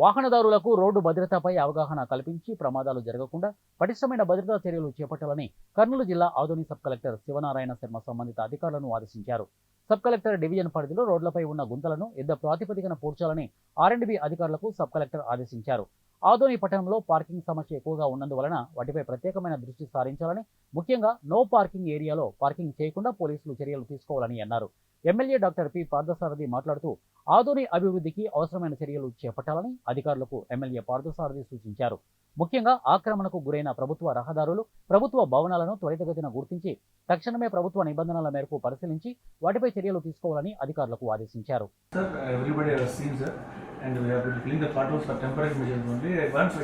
వాహనదారులకు రోడ్డు భద్రతపై అవగాహన కల్పించి ప్రమాదాలు జరగకుండా పటిష్టమైన భద్రతా చర్యలు చేపట్టాలని కర్నూలు జిల్లా ఆదోని సబ్ కలెక్టర్ శివనారాయణ శర్మ సంబంధిత అధికారులను ఆదేశించారు. సబ్ కలెక్టర్ డివిజన్ పరిధిలో రోడ్లపై ఉన్న గుంతలను యుద్ధ ప్రాతిపదికన పూడ్చాలని ఆర్ఎండ్బి అధికారులకు సబ్ కలెక్టర్ ఆదేశించారు. ఆదోని పట్టణంలో పార్కింగ్ సమస్య ఎక్కువగా ఉన్నందువలన వాటిపై ప్రత్యేకమైన దృష్టి సారించాలని ముఖ్యంగా నో పార్కింగ్ ఏరియాలో పార్కింగ్ చేయకుండా పోలీసులు చర్యలు తీసుకోవాలని అన్నారు. MLA doctor P. పార్థసారథి మాట్లాడుతూ ఆధునిక అభివృద్ధికి అవసరమైన చర్యలు చేపట్టాలని అధికారులకు ఎమ్మెల్యే పార్థసారథి సూచించారు. ముఖ్యంగా ఆక్రమణకు గురైన ప్రభుత్వ రహదారులు ప్రభుత్వ భవనాలను త్వరితగతిన గుర్తించి తక్షణమే ప్రభుత్వ నిబంధనల మేరకు పరిశీలించి వాటిపై చర్యలు తీసుకోవాలని అధికారులకు ఆదేశించారు. Sir, everybody has seen, sir, and we have to clean the potholes for temporary measures only. Once,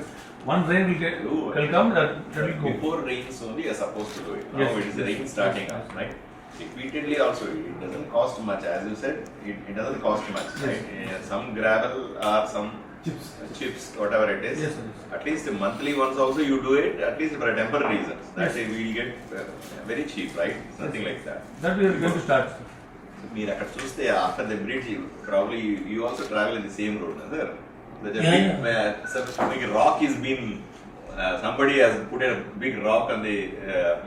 one rain will get, will come, that, that will go. Before rains only you're supposed to do it. Yes. It is the rain starting up, right? Repeatedly also, it doesn't cost much, as you said, it, it doesn't cost much, Yes. right? Uh, Some gravel or some Chips. chips, whatever it is. Yes, yes. At least monthly once also you do it, at least for a temporary reasons. That Yes. we will get uh, very cheap, right? It's nothing like that. That we are going to start. మీరు అక్కడ చూస్తే after the bridge probably you also travel in the same road sir big rock is been somebody has put a big rock on the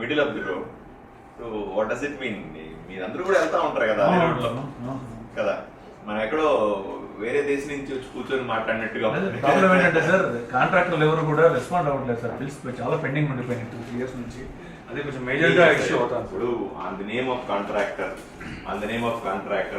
middle of the road so what does it mean మీరందరూ కూడా వెళ్తా ఉంటారు కదా అదే road వేరే దేశం నుంచి వచ్చి కూర్చొని మాట్లాడినట్టుగా ప్రాబ్లం ఏంటంటే సార్ కాంట్రాక్టర్లు ఎవరు కూడా రెస్పాండ్ అవ్వట్లేదు సార్ బిల్స్ చాలా పెండింగ్ ఉండిపోయినాయి టూ త్రీ ఇయర్స్ నుంచి. అదే కొంచెం మేజర్గా ఇష్యూ అవుతాను ఇప్పుడు on the name of contractor on the name of contractor